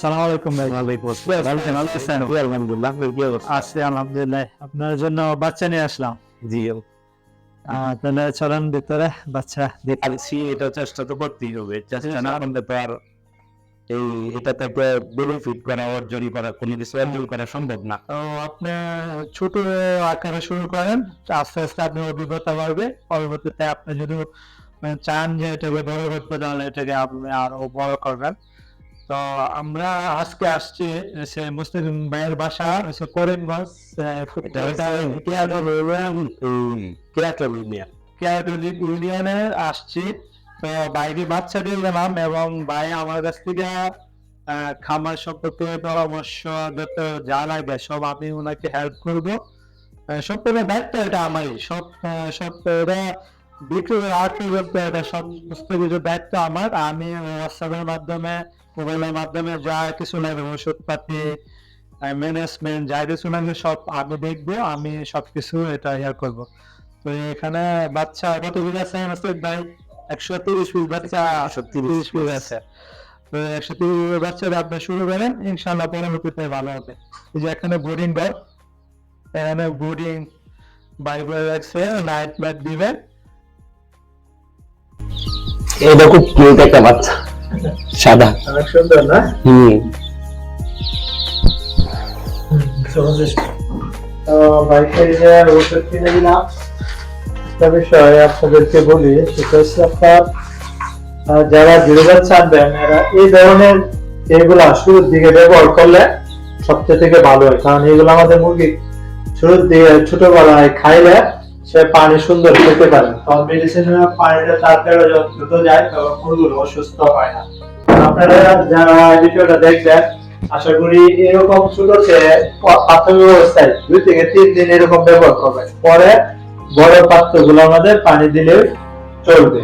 সালাম আলাইকুম ভাই। ওই আলহামদুলিল্লাহ আপনার জন্য বাচ্চা নিয়ে আসলাম। জি তাহলে চলেন ভিতরে বাচ্চা দেখ এটা চেষ্টা তো করতেই হবে। চেষ্টা না করলে তো আর এই এটাতে বেনিফিট করা অর্জন করা কোনো কিছু অর্জন করা সম্ভব না। তো আপনি ছোট আকারে শুরু করেন আস্তে আস্তে আপনি অভিজ্ঞতা বাড়বে। পরবর্তীতে আপনি যদি মানে চান যে এটাকে বড় করতে তাহলে এটাকে আপনি আরও বড় করবেন। তো আমরা আজকে আসছি সে মুসলিম ভাইয়ের বাসা হচ্ছে করিমগঞ্জ ইউনিয়নে আসছি। তো বাইরে বাচ্চা দিয়ে গেলাম এবং ভাই আমার কাছ থেকে খামার সম্পর্কে পরামর্শ যা লাগবে সব আমি ওনাকে হেল্প করব। সব পেলে দায়িত্ব এটা আমারই। সব সব বিক্রি আর্থিক এটা সমস্ত কিছু দায়িত্ব আমার। আমি হোয়াটসঅ্যাপের মাধ্যমে মোবাইলের মাধ্যমে যা কিছু লাগবে ওষুধপাতি ম্যানেজমেন্ট যা কিছু লাগবে সব আমি দেখব আমি সবকিছু এটা ইয়ে করব। তো এখানে বাচ্চা কত পিস আছে ভাই? একশো তিরিশ বাচ্চা। তিরিশ আছে তো একশো তিরিশ বাচ্চা আপনি শুরু করেন ইনশাল্লাহ পরবর্তীতে ভালো হবে। এই যে এখানে বোর্ডিং ব্যাগ এখানে বোর্ডিং বাইবেল রাখছে নাইট ব্যাগ দিবেন। এটা খুব কিউট একটা বাচ্চা। সাদা। অনেক সুন্দর না? হুম। তো বাইকে যে ওষুধ কিনে দিলাম একটা বিষয় আপনাদেরকে বলি সেটা হচ্ছে আপনার যারা জিরোবার চানবেন এরা এই ধরনের এগুলা শুরুর দিকে ব্যবহার করলে সবচেয়ে থেকে ভালো হয়। কারণ এগুলো আমাদের মুরগি শুরুর দিকে ছোটবেলায় খাইলে সে পানি সুন্দর খেতে পারে। তখন মেডিসিনের পানিটা তাড়াতাড়ি যত যায়, তখন মুরগুলো অসুস্থ হয় না। আপনারা যারা ভিডিওটা দেখবেন, আশা করি এরকম ছোট প্রাথমিক অবস্থায় দুই থেকে তিন দিন এরকম ব্যবহার করবেন। পরে বড় পাত্রগুলো আমাদের পানি দিলে চলবে।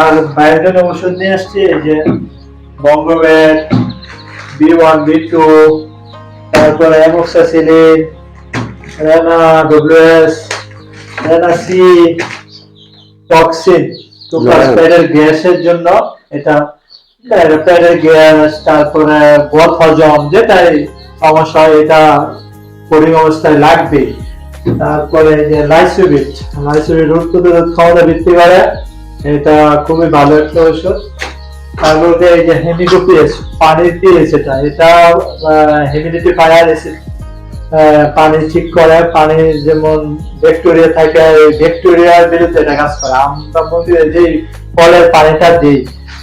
আর বাইরের ওষুধ নিয়ে আসছি যে বঙ্গবেট বি ওয়ান, বি টু, তারপরে অ্যামোক্সাসিলিন, রেনা ডব্লিউএস রেনা সি টক্সিন Yeah. পেটের গ্যাসের জন্য এটা পেটের গ্যাস তারপরে বদ হজম যেটাই সমস্যা হয় এটা কঠিন অবস্থায় লাগবে তারপরে যে লাইসোবিট লাইসোবিট রোগ প্রতিরোধ ক্ষমতা বৃদ্ধি করে এটা খুবই ভালো একটা ওষুধ তারপরে এই যে হেমিকোপিএস পানির পিএস এটা এটা হেমিডিটি ফায়ার অ্যাসিড পানি ঠিক করে, পানি যেমন ব্যাকটেরিয়া থাকে ওই ব্যাকটেরিয়ার বিরুদ্ধে এটা কাজ করে। আমরা মুরগির যে ফলের পানিটা দিই,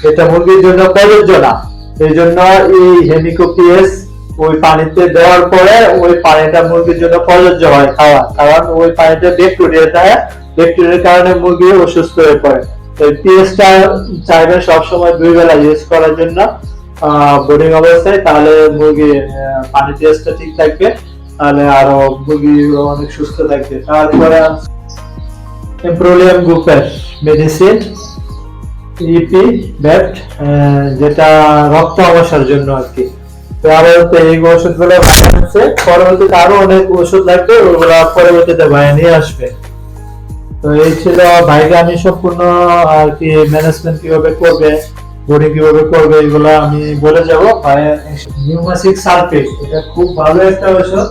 এটা মুরগির জন্য প্রযোজ্য না। এই জন্য এই হেমিকোপিএস ওই পানিতে দেওয়ার পরে ওই পানিটা মুরগির জন্য প্রযোজ্য হয় খাওয়া। কারণ ওই পানিতে ব্যাকটেরিয়া থাকে ব্যাকটেরিয়ার কারণে মুরগি অসুস্থ হয়ে পড়ে। তো পিএসটা চাইবেন সবসময় দুই বেলা ইউজ করার জন্য বোর্ডিং অবস্থায় তাহলে মুরগি পানি পিএসটা ঠিক থাকবে। তাহলে আরও মুরগি অনেক সুস্থ থাকবে তারপরে গ্রুপের মেডিসিন ইপি ব্যাট যেটা রক্ত অবসার জন্য আর কি। আপাতত এই পরবর্তীতে আরও অনেক ওষুধ লাগবে, ওগুলা পরবর্তীতে নিয়ে আসবে। তো এই ছিল ভাইকে আমি সম্পূর্ণ আর কি ম্যানেজমেন্ট কীভাবে করবে বোর্ডিং কীভাবে করবে, এগুলো আমি বলে যাব। নিউমাসিক সালফেট, এটা খুব ভালো একটা ওষুধ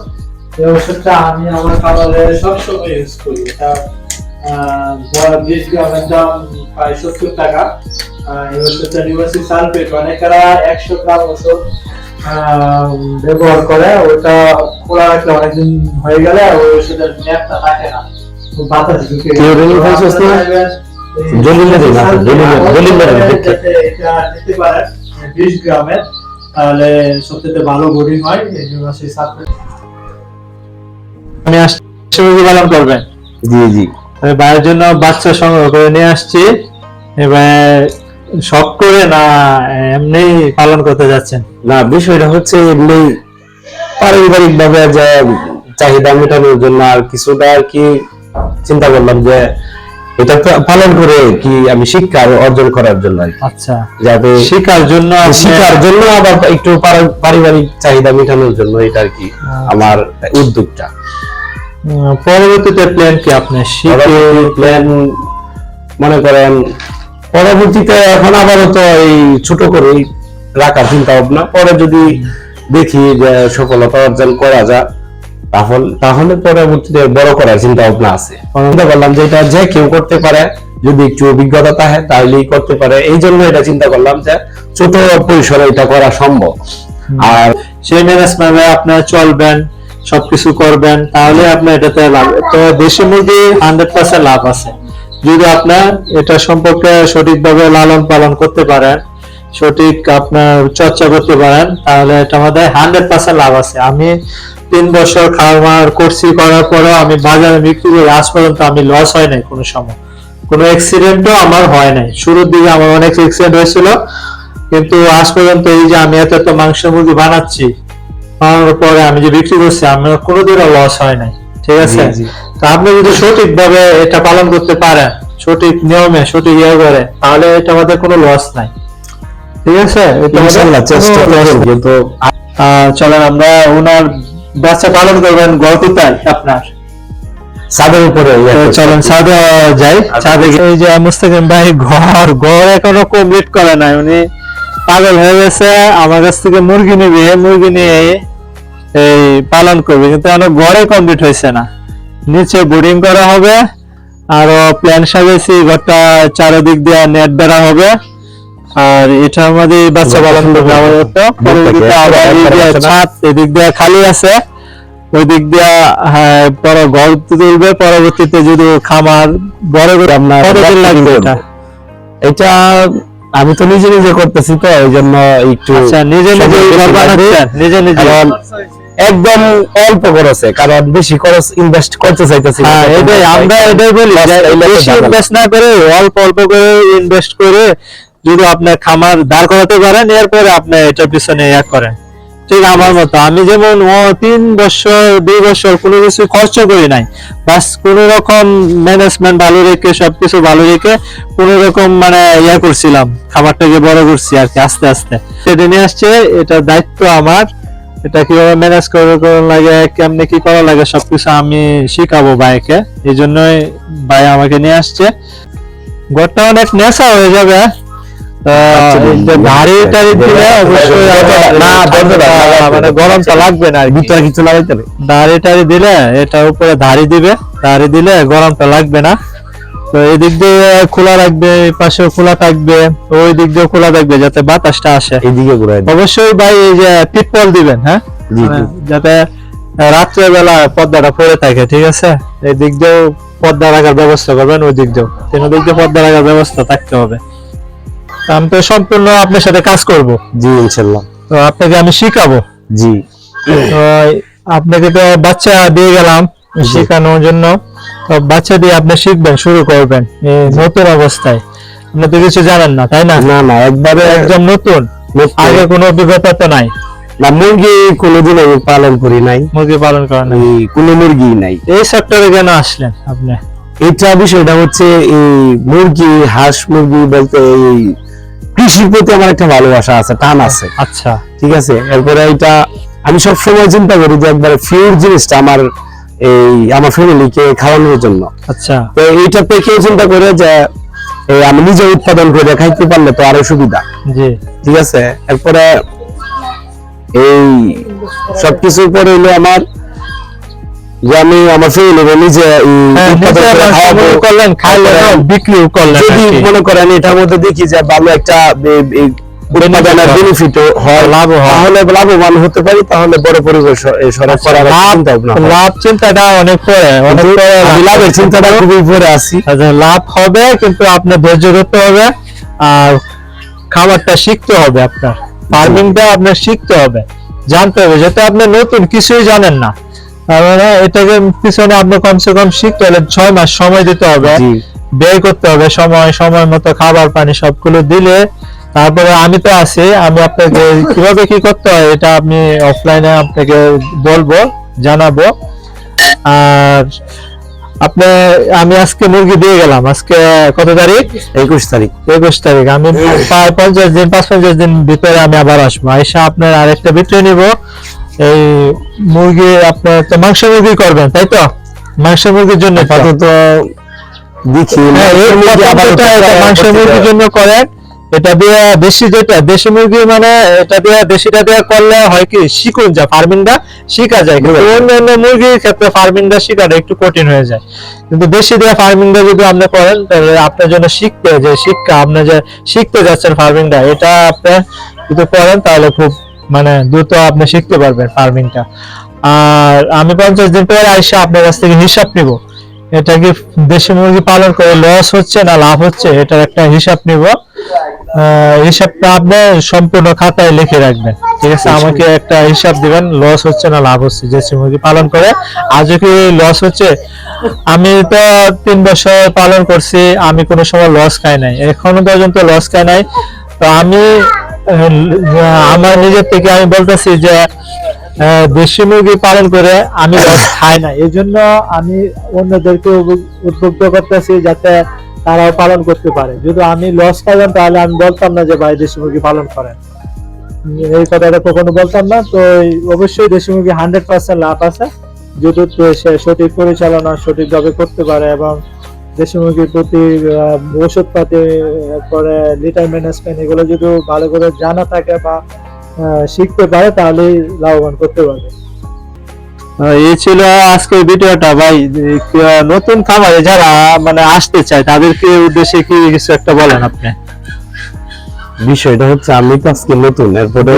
এই ওষুধটা আমি আমার খাবারে সবসময় ইউজ করি। এটা বিশ গ্রামের দাম প্রায় সত্তর টাকা। এই ওষুধটা সালফেট অনেকেরা একশো গ্রাম ওষুধ ব্যবহার করে। ওটা খোলা রাখলে অনেকদিন হয়ে গেলে ওই ওষুধের থাকে না। বাতাস ঢুকে এটা নিতে পারেন বিশ গ্রামের তাহলে সত্যিতে ভালো বোর্ডিং হয় এই জন্য সেই সালফেট আমি আসছি পালন করবেন। জি জি। ভাইয়ের জন্য বাচ্চা সংগ্রহ করে নিয়ে আসছি। এবার শখ করে না এমনি পালন করতে যাচ্ছেন। না বিষয়টা হচ্ছে এমনি পারিবারিক ভাবে যে চাহিদা মেটানোর জন্য আর কিছুটা আর কি চিন্তা করলাম যে এটা পালন করে কি আমি শিক্ষা অর্জন করার জন্য আচ্ছা। যাতে শেখার জন্য শিক্ষার জন্য আবার একটু পারিবারিক চাহিদা মেটানোর জন্য এটা আর কি আমার উদ্যোগটা। পরবর্তীতে প্ল্যান কি আপনি শিখে প্ল্যান মনে করেন পরবর্তীতে এখন আপাতত এই ছোট করে রাখার চিন্তা ভাবনা। পরে যদি দেখি যে সফলতা অর্জন করা যায় তাহলে তাহলে পরবর্তীতে বড় করার চিন্তা ভাবনা আছে। চিন্তা করলাম যে এটা যে কেউ করতে পারে যদি একটু অভিজ্ঞতা থাকে তাহলেই করতে পারে। এই জন্য এটা চিন্তা করলাম যে ছোট পরিসরে এটা করা সম্ভব। আর সেই ম্যানেজমেন্টে আপনারা চলবেন সবকিছু করবেন, তাহলে আপনার এটাতে লাভ। তো দেশি মুরগি হান্ড্রেড পার্সেন্ট লাভ আছে। যদি আপনার এটা সম্পর্কে সঠিকভাবে লালন পালন করতে পারেন, সঠিক আপনার চর্চা করতে পারেন, তাহলে এটা আমাদের হান্ড্রেড পার্সেন্ট লাভ আছে। আমি তিন বছর খামার করছি, করার পরেও আমি বাজারে বিক্রি করে, আজ পর্যন্ত আমি লস হয় নাই কোনো সময়। কোনো অ্যাক্সিডেন্টও আমার হয় নাই। শুরুর দিকে আমার অনেক অ্যাক্সিডেন্ট হয়েছিল, কিন্তু আজ পর্যন্ত এই যে আমি এত এত মাংস মুরগি বানাচ্ছি বানানোর পরে আমি যে বিক্রি করছি আমার কোনোদিনও লস হয় নাই। ঠিক আছে। তো আপনি যদি সঠিকভাবে এটা পালন করতে পারেন সঠিক নিয়মে সঠিক ইয়ে করে তাহলে এটা আমাদের কোনো লস নাই। ঠিক আছে। কিন্তু চলেন আমরা ওনার বাচ্চা পালন করবেন ঘর কোথায় আপনার। ছাদের উপরে চলেন। ছাদে যাই। ছাদে এই যে মুস্তাকিম ভাই ঘর ঘর এখনও কমপ্লিট করে নাই। উনি পাগল হয়ে গেছে। আমার কাছ থেকে মুরগি নিবে মুরগি নিয়ে এই পালন করবে কিন্তু এখনও ঘরে কমপ্লিট হয়েছে না। নিচে বোর্ডিং করা হবে আরও প্ল্যান সাজাইছি ঘরটা চারিদিক দিয়ে নেট হবে। আর এটার মধ্যে বাচ্চা পালন ছাদ এদিক দিয়ে খালি আছে। ওই দিক দিয়ে হ্যাঁ বড় ঘর তুলবে পরবর্তীতে যদি খামার বড় কতদিন লাগবে এটা। এটা আমি তো নিজে নিজে করতেছি তো এই জন্য একটু আচ্ছা নিজে নিজে নিজে নিজে। একদম অল্প খরচে কারণ বেশি খরচ ইনভেস্ট করতে চাইতেছি। হ্যাঁ এটাই আমরা এটাই বলি বেশি ইনভেস্ট না। করে অল্প অল্প করে ইনভেস্ট করে যদি আপনার খামার দাঁড় করাতে পারেন এরপরে আপনি এটার পিছনে ইয়া করেন। ঠিক আমার মতো আমি যেমন ও তিন বছর দুই বছর কোনো কিছু খরচ করি নাই। বাস কোন রকম ম্যানেজমেন্ট ভালো রেখে সবকিছু ভালো রেখে কোন রকম মানে ইয়া করছিলাম খাবারটাকে বড় করছি আর কি আস্তে আস্তে। সেটা নিয়ে আসছে এটা দায়িত্ব আমার। এটা কীভাবে ম্যানেজ করে লাগে কেমনে কি করা লাগে সবকিছু আমি শিখাবো ভাইকে। এই জন্যই ভাই আমাকে নিয়ে আসছে। ঘরটা অনেক নেশা হয়ে যাবে। আচ্ছা, টারি দিলে অবশ্যই না, মানে গরমটা লাগবে না ভিতরে কিছু লাগাইতে দাড়ি টাড়ি দিলে এটা উপরে ধাড়ি দিবে দাড়ি দিলে গরমটা লাগবে না। তো এই দিক দিয়ে খোলা রাখবে পাশেও খোলা থাকবে ওই দিক দিয়ে খোলা থাকবে যাতে বাতাসটা আসে। এইদিকে ঘুরাই। অবশ্যই ভাই এই যে টিপল দিবেন হ্যাঁ? জি যাতে রাত্রে বেলা পর্দাটা পরে থাকে ঠিক আছে? এই দিক দিয়েও পর্দা রাখার ব্যবস্থা করবেন ওই দিক দিয়েও। তিন দিক দিয়ে পর্দা রাখার ব্যবস্থা থাকতে হবে। আমি তো সম্পূর্ণ আপনার সাথে কাজ করব। জি ইনশাল্লাহ। তো আপনাকে আমি শিখাবো। জি। আপনাকে তো বাচ্চা দিয়ে গেলাম শেখানোর জন্য। বাচ্চা দিয়ে আপনি শিখবেন শুরু করবেন এই নতুন অবস্থায়। আপনি তো কিছু জানেন না তাই না? না না একবারে একদম নতুন। আগে কোনো অভিজ্ঞতা তো নাই। না মুরগি কোনোদিন আমি পালন করি নাই। মুরগি পালন করেন নাই। কোনো মুরগি নাই। এই সেক্টরে কেন আসলেন আপনি? এটা বিষয়টা হচ্ছে এই মুরগি হাঁস মুরগি বলতে এই কৃষির প্রতি আমার একটা ভালোবাসা আছে টান আছে। আচ্ছা। ঠিক আছে? এরপরে এটা আমি সব সময় চিন্তা করি যে একবার ফিউর জিনিসটা আমার এই আমার ফ্যামিলিকে খাওয়ানোর জন্য। আচ্ছা। তো এইটা থেকেও চিন্তা করে যে আমি নিজে উৎপাদন করে খাইতে পারলে তো আরও সুবিধা। জি। ঠিক আছে? এরপরে এই সবকিছুর পরে হইল আমার যে আমি আমার ফ্যামিলি নিজে হ্যাঁ, করলেন খাইলেন বিক্রিও করলেন যদি মনে করেন এটার মধ্যে দেখি যে ভালো একটা উৎপাদনের। বেনিফিট হয় হয়। তাহলে লাভবান হতে পারি তাহলে বড় পরিবেশ সরব করার লাভ চিন্তা লাভ চিন্তাটা অনেক পরে অনেক পরে লাভের চিন্তাটা খুবই আছি। আচ্ছা, লাভ হবে কিন্তু আপনার ধৈর্য ধরতে হবে আর খাবারটা শিখতে হবে আপনার। ফার্মিংটা আপনার শিখতে হবে জানতে হবে আপনি নতুন কিছুই জানেন না। এটাকে পিছনে আপনি কমসে কম শিখতে হলে ছয় মাস সময় দিতে হবে ব্যয় করতে হবে সময় সময় মতো খাবার পানি সবগুলো দিলে তারপরে আমি তো আছি আমি আপনাকে কীভাবে কি করতে হয় এটা আমি অফলাইনে আপনাকে বলব জানাব। আর আপনি আমি আজকে মুরগি দিয়ে গেলাম আজকে কত তারিখ? একুশ তারিখ। একুশ তারিখ আমি প্রায় পঞ্চাশ দিন পাঁচ পঞ্চাশ দিন ভিতরে আমি আবার আসব। এসে আপনার আরেকটা বিক্রি নিব। এই মুরগি আপনার তো মাংস মুরগি করবেন তাই তো? মাংস মুরগির জন্য তো? আপাতত দেখি। হ্যাঁ, মাংস মুরগির জন্য করেন। এটা দিয়ে দেশি যেটা দেশি মুরগি মানে এটা দিয়ে দেশিটা দিয়ে করলে হয় কি শিখুন যা ফার্মিংটা শিখা যায়। কিন্তু অন্য অন্য মুরগির ক্ষেত্রে ফার্মিংটা শিখাটা একটু কঠিন হয়ে যায়। কিন্তু দেশি দিয়ে ফার্মিংটা যদি আপনি করেন তাহলে আপনার জন্য শিখতে যে শিক্ষা আপনি যে শিখতে যাচ্ছেন ফার্মিংটা এটা আপনি যদি করেন তাহলে খুব মানে দ্রুত আপনি শিখতে পারবেন ফার্মিংটা। আর আমি পঞ্চাশ দিন পরে আইসা আপনার কাছ থেকে হিসাব নিব। এটা কি দেশি মুরগি পালন করে লস হচ্ছে না লাভ হচ্ছে এটার একটা হিসাব নিব। হিসাবটা আপনি সম্পূর্ণ খাতায় লিখে রাখবেন। ঠিক আছে? আমাকে একটা হিসাব দিবেন লস হচ্ছে না লাভ হচ্ছে দেশি মুরগি পালন করে। আজও কি লস হচ্ছে? আমি তো তিন বছর পালন করছি আমি কোনো সময় লস খাই নাই। এখনও পর্যন্ত লস খাই নাই। তো আমি আমার নিজের থেকে আমি বলতেছি যে দেশি মুরগি পালন করে আমি খাই না। এই জন্য আমি অন্যদেরকে উদ্বুদ্ধ- করতেছি যাতে তারাও পালন করতে পারে। যদি আমি লস খাইতাম তাহলে আমি বলতাম না যে ভাই দেশি মুরগি পালন করেন। এই কথাটা কখনো বলতাম না। তো অবশ্যই দেশি মুরগি হান্ড্রেড পার্সেন্ট লাভ আছে। যদি সে সঠিক পরিচালনা, সঠিকভাবে করতে পারে এবং দেশি মুরগির প্রতি ওষুধপাতি করে লিটার ম্যানেজমেন্ট এগুলো যদি ভালো করে জানা থাকে বা শিখতে পারে তাহলেই লাভবান করতে পারবে। এই ছিল আজকের ভিডিওটা ভাই। নতুন খামারে যারা মানে আসতে চায় তাদেরকে উদ্দেশ্যে কি কিছু একটা বলেন আপনি? বিষয়টা হচ্ছে আমি তো আজকে নতুন এরপরে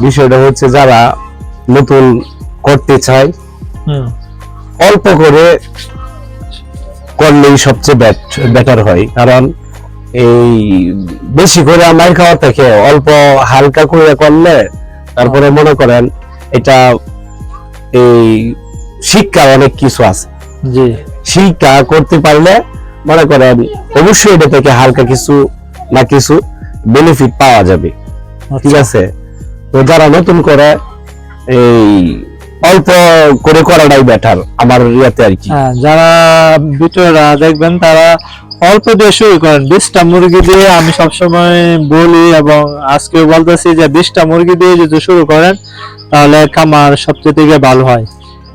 বিষয়টা হচ্ছে যারা নতুন করতে চায় হুম। অল্প করে করলেই সবচেয়ে বেটার হয়। কারণ এই বেশি করে আমার খাওয়া থেকে অল্প হালকা করে করলে তারপরে মনে করেন এটা এই শিক্ষা অনেক কিছু আছে। জি। শিক্ষা করতে পারলে মনে করেন অবশ্যই এটা থেকে হালকা কিছু না কিছু বেনিফিট পাওয়া যাবে। ঠিক আছে? তো যারা নতুন করে এই অল্প করে করাটাই বেটার আমার ইয়াতে আর কি। হ্যাঁ যারা ভিডিওরা দেখবেন তারা অল্প দিয়ে শুরু করেন বিশটা মুরগি দিয়ে আমি সবসময় বলি এবং আজকে বলতেছি যে বিশটা মুরগি দিয়ে যদি শুরু করেন, তাহলে খামার সবচেয়ে থেকে ভালো হয়।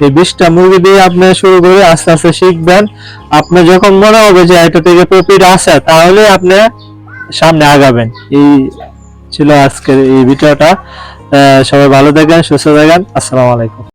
এই বিশটা মুরগি দিয়ে আপনি শুরু করে আস্তে আস্তে শিখবেন। আপনি যখন মনে হবে যে এটা থেকে প্রফিট আছে, তাহলে আপনি সামনে আগাবেন। এই ছিল আজকের এই ভিডিওটা। সবাই ভালো থাকেন, সুস্থ থাকেন। আসসালামু আলাইকুম।